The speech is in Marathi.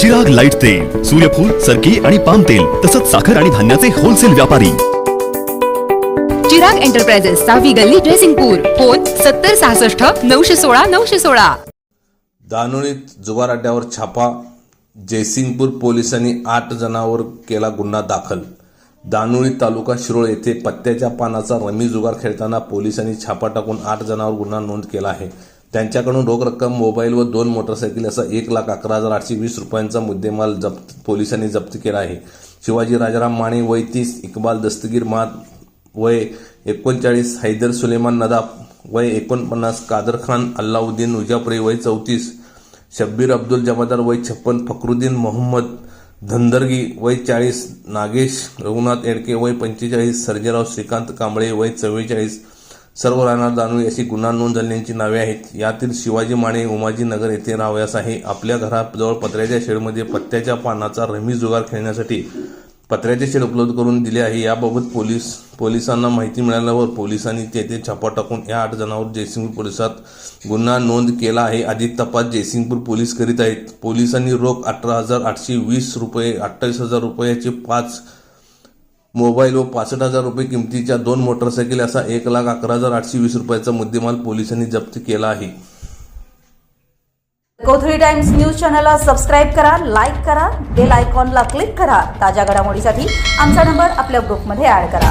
चिराग लाइट तेल सूर्यफूल सरकी आणि पाम तेल तसंच साखर आणि धान्याचे होलसेल व्यापारी. चिराग एंटरप्राइजेस सहावी गल्ली ड्रेसिंगपूर फोन सत्तर सहासष्ट नऊशे सोळा नऊशे सोळा. दानोळीत जुगार अड्ड्यावर छापा जयसिंगपूर पोलिसांनी आठ जणांवर केला गुन्हा दाखल. दानोळी तालुका शिरोळ येथे पत्त्याच्या पानाचा रमी जुगार खेळताना पोलिसांनी छापा टाकून आठ जणांवर गुन्हा नोंद केला आहे. त्यांच्याकडून रोख रक्कम मोबाईल व दोन मोटरसायकल असा एक लाख अकरा हजार आठशे वीस रुपयांचा मुद्देमाल जप्त पोलिसांनी जप्त केला आहे. शिवाजी राजाराम माने वय तीस इक्बाल दस्तगीर माद वय एकोणचाळीस हैदर सुलेमान नदाफ वय एकोणपन्नास कादर खान अल्लाउद्दीन उजापुरे वय चौतीस शब्बीर अब्दुल जमादार वय छप्पन फखरुद्दीन मोहम्मद धंदरगी वय चाळीस नागेश रघुनाथ एडके वय पंचेचाळीस सर्जेराव श्रीकांत कांबळे वय चव्वेचाळीस सर्व राहणार दानवे अशी गुन्हा नोंद झालेल्यांची नावे आहेत. यातील शिवाजी माने उमाजी नगर येथे रावयास आहे. आपल्या घराजवळ पत्र्याच्या शेडमध्ये पत्त्याच्या पानाचा रमी जुगार खेळण्यासाठी पत्र्याचे शेड उपलब्ध करून दिले आहे. याबाबत पोलीस पोलिसांना माहिती मिळाल्यावर पोलिसांनी तेथे छापा टाकून या आठ जणांवर जयसिंगपूर पोलिसात गुन्हा नोंद केला आहे. अधिक तपास जयसिंगपूर पोलीस करीत आहेत. पोलिसांनी रोख अठरा हजार आठशे वीस रुपये अठ्ठावीस हजार रुपयाचे पाच मोबाईल व पासष्ट हजार रुपये किमतीच्या दोन मोटरसायकल असा एक लाख अकरा हजार आठशे वीस रुपयाचा मुद्देमाल पोलिसांनी जप्त केला आहे. कोथळी टाइम्स न्यूज चॅनलला सबस्क्राईब करा लाईक करा बेल आयकॉनला क्लिक करा. ताज्या घडामोडीसाठी आमचा नंबर आपल्या ग्रुपमध्ये ऍड करा.